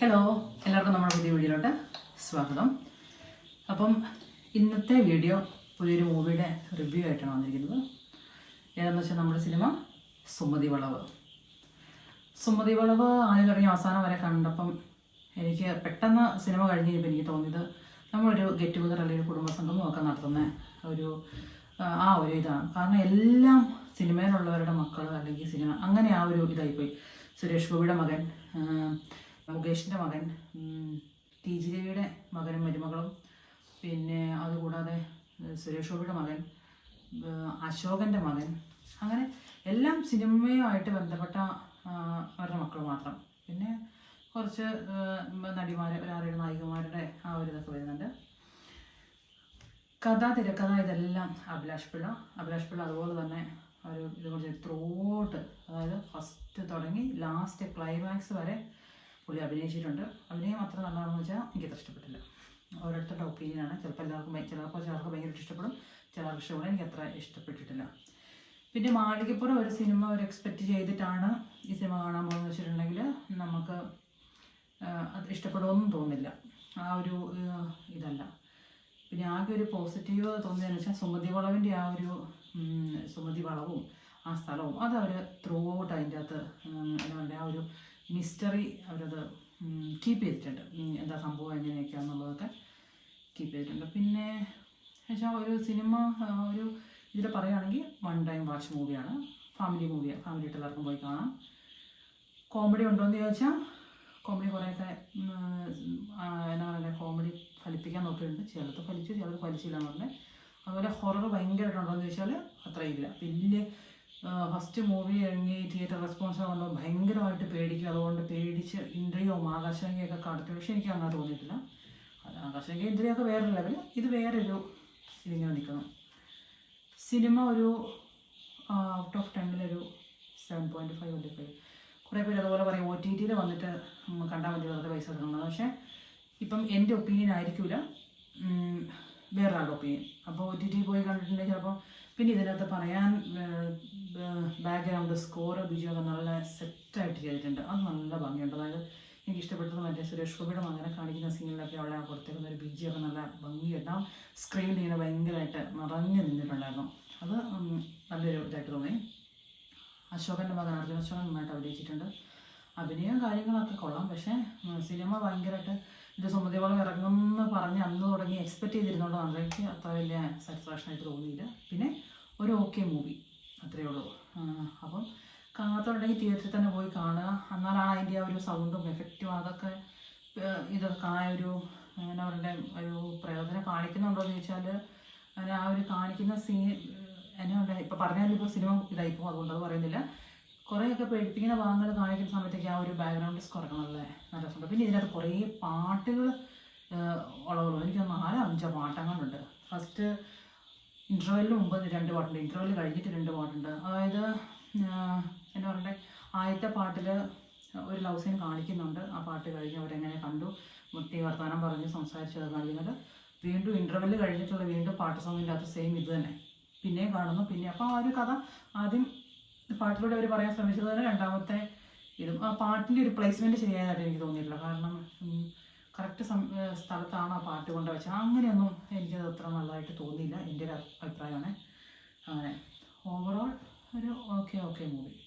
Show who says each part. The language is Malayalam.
Speaker 1: ഹലോ എല്ലാവർക്കും നമ്മുടെ പുതിയ വീഡിയോയിലോട്ട് സ്വാഗതം. അപ്പം ഇന്നത്തെ വീഡിയോ പുതിയൊരു മൂവിയുടെ റിവ്യൂ ആയിട്ടാണ് വന്നിരിക്കുന്നത്. ഏതെന്ന് വെച്ചാൽ നമ്മുടെ സിനിമ സുമതി വളവ്. സുമതി വളവ് ആദ്യം തുടങ്ങി അവസാനം വരെ കണ്ടപ്പം എനിക്ക് പെട്ടെന്ന് സിനിമ കഴിഞ്ഞ് കഴിഞ്ഞപ്പോൾ എനിക്ക് തോന്നിയത് നമ്മളൊരു ഗെറ്റ് ടുഗദർ അല്ലെങ്കിൽ കുടുംബ കുടുംബസംഗമം ഒക്കെ നടത്തുന്ന ഒരു ആ, ഒരു ഇതാണ്. കാരണം എല്ലാം സിനിമയിലുള്ളവരുടെ മക്കൾ അല്ലെങ്കിൽ സിനിമ അങ്ങനെ ആ ഒരു ഇതായിപ്പോയി. സുരേഷ് ഗോപിയുടെ മകൻ മുകേഷിന്റെ മകൻ. ടി ജി രവിയുടെ മകനും മരുമകളും. പിന്നെ അതുകൂടാതെ സുരേഷ് ഗോപിയുടെ മകൻ അശോകന്റെ മകൻ. അങ്ങനെ എല്ലാം സിനിമയുമായിട്ട് ബന്ധപ്പെട്ട അവരുടെ മക്കൾ മാത്രം. പിന്നെ കുറച്ച് നടിമാർ ഒരാറേഴ് നായികമാരുടെ ആ ഒരു ഇതൊക്കെ വരുന്നുണ്ട്. കഥ തിരക്കഥ ഇതെല്ലാം അഭിലാഷ് പിള്ള. അഭിലാഷ് പിള്ള അതുപോലെ തന്നെ ഒരു ഇത് കുറച്ച് ത്രോട്ട് അതായത് ഫസ്റ്റ് തുടങ്ങി ലാസ്റ്റ് ക്ലൈമാക്സ് വരെ പുള്ളി അഭിനയിച്ചിട്ടുണ്ട്. അഭിനയം അത്ര നല്ലതാണെന്ന് വെച്ചാൽ എനിക്കത്ര ഇഷ്ടപ്പെട്ടില്ല. ഓരോരുത്തരുടെ ഒപ്പീനിയനാണ് ചിലപ്പോൾ എല്ലാവർക്കും ചിലപ്പോൾ ചിലർക്ക് ഭയങ്കര ഇഷ്ടപ്പെടും. ചിലർക്ക് ഇഷ്ടപ്പെടും എനിക്ക് അത്ര ഇഷ്ടപ്പെട്ടിട്ടില്ല. പിന്നെ മാളികപ്പുറം ഒരു സിനിമ ഒരു എക്സ്പെക്റ്റ് ചെയ്തിട്ടാണ് ഈ സിനിമ കാണാൻ പോകുന്നത് വെച്ചിട്ടുണ്ടെങ്കിൽ നമുക്ക് അത് ഇഷ്ടപ്പെടുമെന്നും തോന്നുന്നില്ല. ആ ഒരു ഇതല്ല. പിന്നെ ആകെ ഒരു പോസിറ്റീവ് തോന്നിയതെന്ന് വെച്ചാൽ സുമതി വളവിന്റെ ആ ഒരു സുമതി വളവും ആ സ്ഥലവും. അത് അവർ ത്രൂ ഔട്ട് അതിന്റെ അകത്ത് എന്താ പറയുക ആ ഒരു മിസ്റ്ററി അവരത് കീപ്പ് ചെയ്തിട്ടുണ്ട്. എന്താ സംഭവം എങ്ങനെയൊക്കെയാണെന്നുള്ളതൊക്കെ കീപ്പ് ചെയ്തിട്ടുണ്ട്. പിന്നെ വെച്ചാൽ ഒരു സിനിമ ഒരു ഇതിൽ പറയുകയാണെങ്കിൽ വൺ ടൈം വാച്ച് മൂവിയാണ് ഫാമിലി മൂവിയാണ് ഫാമിലി ആയിട്ട് എല്ലാവർക്കും പോയി കാണാം. കോമഡി ഉണ്ടോ എന്ന് ചോദിച്ചാൽ കോമഡി കുറേയൊക്കെ എന്നാ പറയുക കോമഡി ഫലിപ്പിക്കാൻ നോക്കിയിട്ടുണ്ട്. ചിലത് ഫലിച്ചു ചിലത് ഫലിച്ചില്ല എന്ന് പറഞ്ഞാൽ അതുപോലെ ഹൊറർ ഭയങ്കരമായിട്ടുണ്ടോ എന്ന് ചോദിച്ചാൽ അത്രയില്ല വലിയ ഫസ്റ്റ് മൂവി ഇറങ്ങി തിയേറ്റർ റെസ്പോൺസ് വന്നു ഭയങ്കരമായിട്ട് പേടിക്കും അതുകൊണ്ട് പേടിച്ച് ഇന്ദ്രിയവും ആകാശങ്കയൊക്കെ കടത്തി പക്ഷെ എനിക്ക് അങ്ങനെ തോന്നിയിട്ടില്ല. ആകാശങ്ക ഇന്ദ്രിയൊക്കെ വേറെ ലെവൽ ഇത് വേറൊരു ഇതിങ്ങനെ നിൽക്കുന്നു. സിനിമ ഒരു out of ടെന്നിലൊരു seven point five point five കുറേ പേര് അതുപോലെ പറയും ഒ ടി ടിയിൽ വന്നിട്ട് കണ്ടാൽ മതി വെറുതെ പൈസ കൊടുക്കുന്നത് പക്ഷേ ഇപ്പം എന്റെ ഒപ്പീനിയൻ ആയിരിക്കില്ല വേറൊരാളുടെ ഒപ്പീനിയൻ. അപ്പോൾ ഒ ടി ടി പോയി കണ്ടിട്ടുണ്ടെങ്കിൽ ചിലപ്പോൾ പിന്നെ ഇതിനകത്ത് പറയാൻ ബാക്ക്ഗ്രൗണ്ട് സ്കോർ ബിജുവൊക്കെ നല്ല സെറ്റായിട്ട് ചെയ്തിട്ടുണ്ട്. അത് നല്ല ഭംഗിയുണ്ട്. അതായത് എനിക്ക് ഇഷ്ടപ്പെട്ടത് മറ്റേ സുരേഷ് ഗോപിയുടെ മകനെ കാണിക്കുന്ന സീനിലൊക്കെ അവിടെ കൊടുത്തിരുന്ന ഒരു ബിജിയൊക്കെ നല്ല ഭംഗിയുണ്ട്. ആ സ്ക്രീനിൽ ഇങ്ങനെ ഭയങ്കരമായിട്ട് നിറഞ്ഞു നിന്നിട്ടുണ്ടായിരുന്നു. അത് നല്ലൊരു ഇതായിട്ട് തോന്നി. അശോകന്റെ മകൻ അർജുന അശോകൻ നന്നായിട്ട് അഭിനയിച്ചിട്ടുണ്ട്. അഭിനയം കാര്യങ്ങളൊക്കെ കൊള്ളാം. പക്ഷേ സിനിമ ഭയങ്കരമായിട്ട് ഇത് സുമതിവളം ഇറങ്ങുമെന്ന് പറഞ്ഞ് അന്ന് തുടങ്ങി എക്സ്പെക്റ്റ് ചെയ്തിരുന്നോണ്ട് എനിക്ക് അത്ര വലിയ സാറ്റിസ്ഫാക്ഷൻ ആയിട്ട് തോന്നിയില്ല. പിന്നെ ഒരു ഓക്കെ മൂവി അത്രയേ ഉള്ളൂ. അപ്പം കാണാത്തുണ്ടെങ്കിൽ തിയേറ്ററിൽ തന്നെ പോയി കാണുക. എന്നാലാണ് അതിന്റെ ആ ഒരു സൗണ്ടും എഫക്റ്റും അതൊക്കെ ഇതൊക്കെ ആ ഒരു എന്നാ പറയണ്ടേ ഒരു പ്രയോജനം കാണിക്കുന്നുണ്ടോ എന്ന് ചോദിച്ചാൽ അങ്ങനെ ആ ഒരു കാണിക്കുന്ന സീൻ എന്നാ പറയുക ഇപ്പോൾ പറഞ്ഞാലും ഇപ്പോൾ സിനിമ ഇതായിപ്പോൾ അതുകൊണ്ട് അത് പറയുന്നില്ല. കുറേയൊക്കെ പേടിപ്പിക്കുന്ന ഭാഗങ്ങൾ കാണിക്കുന്ന സമയത്തേക്ക് ആ ഒരു ബാക്ക്ഗ്രൗണ്ട് കുറക്കണം നല്ല രസമുണ്ട്. പിന്നെ ഇതിനകത്ത് കുറേ പാട്ടുകൾ ഉള്ളതുള്ളൂ എനിക്ക് നാലോ അഞ്ചോ പാട്ടങ്ങളുണ്ട് ഫസ്റ്റ് ഇന്റർവെല്ലിന് മുമ്പ് രണ്ട് പാട്ടുണ്ട്. ഇന്റർവെൽ കഴിഞ്ഞിട്ട് രണ്ട് പാട്ടുണ്ട്. അതായത് എന്താ പറയണ്ടേ? ആദ്യത്തെ പാട്ടിൽ ഒരു ലവ് സീൻ കാണിക്കുന്നുണ്ട്. ആ പാട്ട് കഴിഞ്ഞ് അവരെങ്ങനെ കണ്ടു? മുട്ടി വർത്തമാനം പറഞ്ഞ് സംസാരിച്ചത് കാണിക്കുന്നുണ്ട്. വീണ്ടും ഇന്റർവെല്ല് കഴിഞ്ഞിട്ടുള്ള വീണ്ടും പാട്ട് അകത്ത് സെയിം ഇത് തന്നെ. പിന്നെയും കാണുന്നു. പിന്നെ അപ്പോൾ ആ ഒരു കഥ ആദ്യം പാട്ടിലൂടെ അവർ പറയാൻ ശ്രമിച്ചത് തന്നെ രണ്ടാമത്തെ ഇതും. ആ പാട്ടിന്റെ ഒരു പ്ലേസ്മെന്റ് ശരിയായതായിട്ട് എനിക്ക് തോന്നിയിട്ടില്ല. കാരണം കറക്റ്റ് സ്ഥലത്താണ് ആ പാട്ട് കൊണ്ട് വെച്ചത്. അങ്ങനെയൊന്നും എനിക്കത് അത്ര നല്ലതായിട്ട് തോന്നിയില്ല. എന്റെ ഒരു അഭിപ്രായമാണ്. അങ്ങനെ. ഓവറോൾ ഒരു ഓക്കെ ഓക്കെ മൂവി